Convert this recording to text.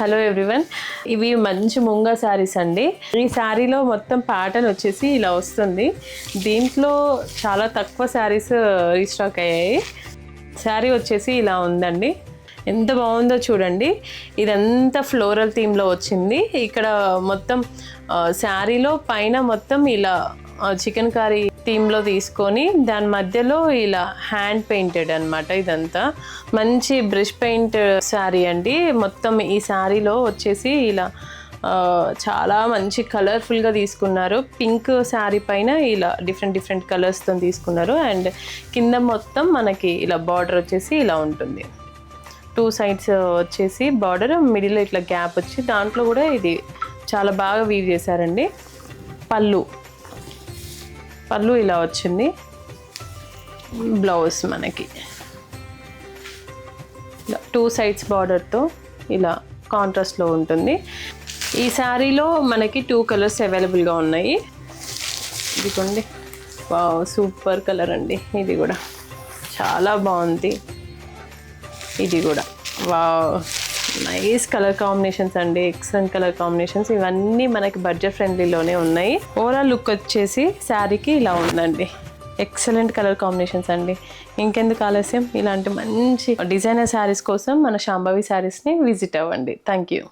Hello everyone. ఇవి మంచి ముంగా శారీస్ అండి. ఈ శారీలో మొత్తం ప్యాటర్న్ వచ్చేసి ఇలా వస్తుంది. దీంట్లో చాలా తక్కువ శారీస్ రీస్టాక్ అయ్యాయి. శారీ వచ్చేసి ఇలా ఉందండి. ఎంత బాగుందో చూడండి. ఇదంతా ఫ్లోరల్ థీమ్లో వచ్చింది. ఇక్కడ మొత్తం శారీలో పైన మొత్తం ఇలా చికెన్ కర్రీ థీమ్లో తీసుకొని దాని మధ్యలో ఇలా హ్యాండ్ పెయింటెడ్ అనమాట ఇదంతా. మంచి బ్రష్ పెయింట్ శారీ అండి. మొత్తం ఈ శారీలో వచ్చేసి ఇలా చాలా మంచి కలర్ఫుల్గా తీసుకున్నారు. పింక్ శారీ పైన ఇలా డిఫరెంట్ డిఫరెంట్ కలర్స్తో తీసుకున్నారు. అండ్ కింద మొత్తం మనకి ఇలా బార్డర్ వచ్చేసి ఇలా ఉంటుంది. టూ సైడ్స్ వచ్చేసి బార్డర్ మిడిల్ ఇట్లా గ్యాప్ వచ్చి దాంట్లో కూడా ఇది చాలా బాగా వీవ్ చేశారండి. పళ్ళు. పళ్ళు ఇలా వచ్చింది. బ్లౌజ్ మనకి. ఇలా టూ సైడ్స్ బార్డర్తో ఇలా కాంట్రాస్ట్లో ఉంటుంది. ఈ శారీలో మనకి టూ కలర్స్ అవైలబుల్గా ఉన్నాయి. ఇదిగోండి. వావ్ సూపర్ కలర్ అండి. ఇది కూడా. చాలా బాగుంది. ఇది కూడా. వావ్ నైస్ కలర్ కాంబినేషన్స్ అండి ఎక్సలెంట్ కలర్ కాంబినేషన్స్ ఇవన్నీ మనకి బడ్జెట్ ఫ్రెండ్లీలోనే ఉన్నాయి. ఓవరాల్ లుక్ వచ్చేసి శారీకి ఇలా ఉందండి. ఎక్సలెంట్ కలర్ కాంబినేషన్స్ అండి. ఇంకెందుకు ఆలస్యం? ఇలాంటి మంచి డిజైనర్ శారీస్ కోసం మన శాంభవి శారీస్ని విజిట్ అవ్వండి. Thank you